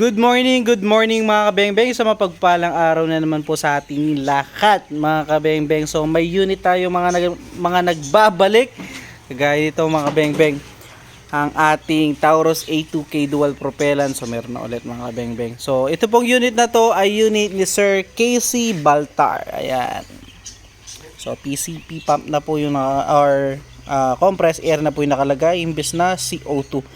Good morning, good morning mga kabengbeng. Sa mapagpalang araw na naman po sa ating lahat mga kabengbeng. So may unit tayo mga, nag, mga nagbabalik. Kagaya nito mga kabengbeng. Ang ating Taurus A2K dual propellant. So meron na ulit mga kabengbeng. So ito pong unit na to ay unit ni Sir Casey Baltar. Ayan. So PCP pump na po yung naka, or ah, compressed air na po yung nakalagay imbes na CO2.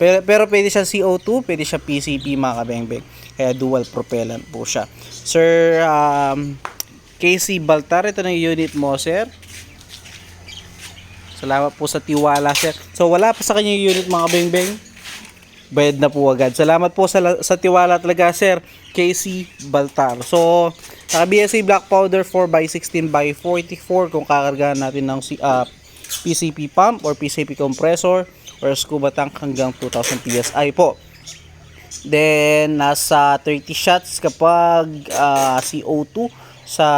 Pero, pero pwede siya CO2, pwede siya PCP mga kabengbeng. Kaya dual propellant po siya. Sir um, Casey Baltar, ito na unit mo sir. Salamat po sa tiwala sir. So wala pa sa kanya unit mga kabengbeng. Bayad na po agad. Salamat po sa, sa tiwala talaga sir. Casey Baltar. So naka BSA black powder 4x16 by 44 kung kakargahan natin ng si- ah, PCP pump or PCP compressor or scuba tank hanggang 2000 PSI po. Then, nasa 30 shots kapag ah, CO2 sa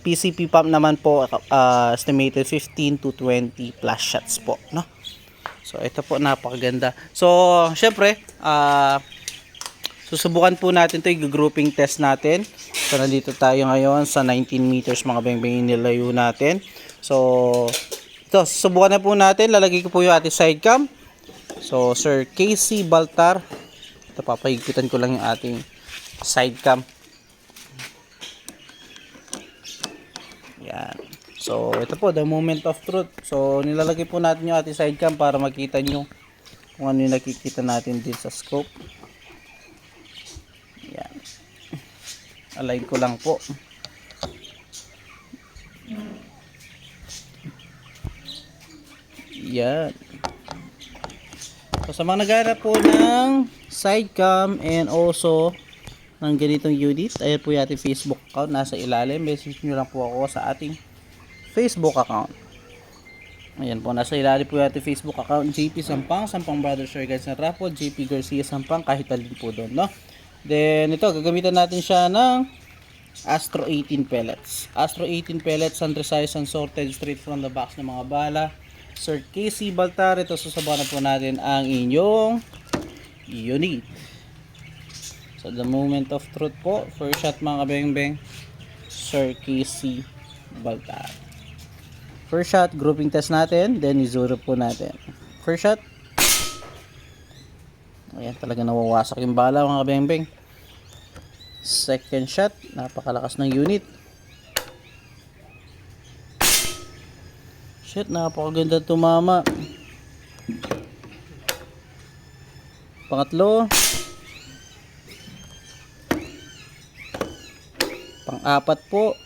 PCP pump naman po ah, estimated 15 to 20 plus shots po, no? So, ito po napakaganda. So, syempre, ah susubukan po natin 'to, i-grouping test natin. So, nandito tayo ngayon sa 19 meters mga bengbeng nilayo natin. So, ito, susubukan na po natin. Lalagay ko po yung ating side cam. So, Sir Casey Baltar. Ito, papahigpitan ko lang yung ating side cam. Yan. So, ito po, the moment of truth. So, nilalagay po natin yung ating side cam para makita nyo kung ano yung nakikita natin din sa scope. Yan. Align ko lang po. Yan. So, sa mga naghahanap po ng side cam and also ng ganitong unit, ayan po yung Facebook account. Nasa ilalim. Message nyo lang po ako sa ating Facebook account. Ayan po, nasa ilalim po yung Facebook account. JP Sampang, Sampang Brothers Sir Guys na Rapo, JP Garcia Sampang, kahit alin po doon, no? Then, ito, gagamitan natin siya ng Astro 18 pellets. Astro 18 pellets, undersized and sorted straight from the box ng mga bala. Sir Casey Baltar, ito susabahan po natin ang inyong unit. So, the moment of truth po, first shot mga kabeng-beng, Sir Casey Baltar. First shot, grouping test natin, then i-zero po natin. First shot, ayan, talaga nawawasak yung bala mga kabeng-beng. Second shot, napakalakas ng unit. Shit, napakaganda tumama. Pangatlo. Pang-apat po.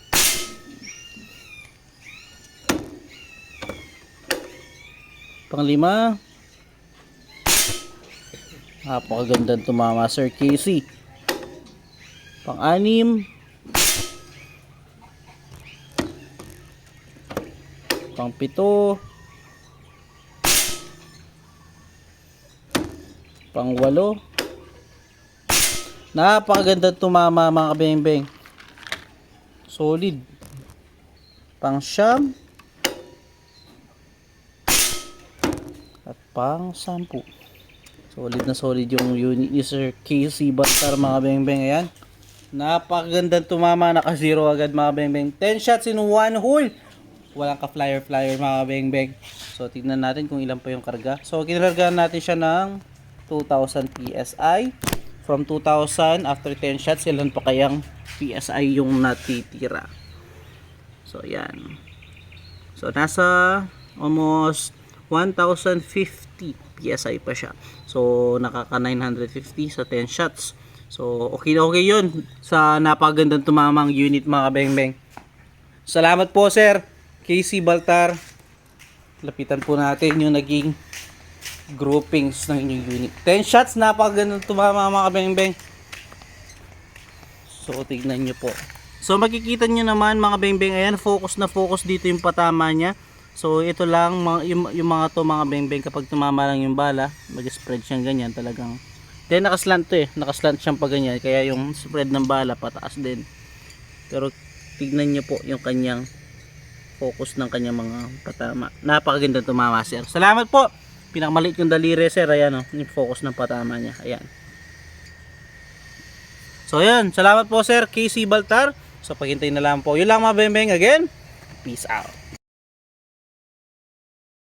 Panglima. Napakaganda tumama, Sir Casey. Pang-anim. Pang-pito. Pang-walo. Napakaganda tumama mga kabeng-beng. Solid. Pang-siyam. At pang-sampu. Solid na solid yung Sir Casey Bantar mga beng-beng. Ayan. Napakagandang tumama. Naka-zero agad mga beng-beng. 10 shots in one hole. Walang ka-flyer-flyer mga beng-beng. So, tignan natin kung ilan pa yung karga. So, kinargahan natin siya ng 2,000 PSI. From 2,000, after 10 shots, ilan pa kayang PSI yung natitira. So, yan. So, nasa almost 1,050 PSI pa siya. So, nakaka 950 sa 10 shots. So, okay na okay yun sa napagandang tumamang unit mga kabeng-beng. Salamat po, sir. Casey Baltar. Lapitan po natin yung naging groupings ng inyong unit. 10 shots, napakagandang tumama mga kabeng-beng. So, tignan nyo po. So, makikita nyo naman mga beng-beng, ayan, focus na focus dito yung patama niya. So, ito lang, yung, yung mga to mga beng-beng, kapag tumama lang yung bala, mag-spread siyang ganyan talagang. Then, nakaslant to eh. Nakaslant siyang pa ganyan. Kaya yung spread ng bala, pataas din. Pero, tignan nyo po yung kanyang focus ng kanyang mga patama. Napakaganda tumama sir. Salamat po. Pinakamaliit yung daliri sir. Ayan. Oh, yung focus ng patama niya. Ayan. So ayan. Salamat po sir. KC Baltar. So paghintay na lang po. Yun lang mga bembeng. Again, peace out.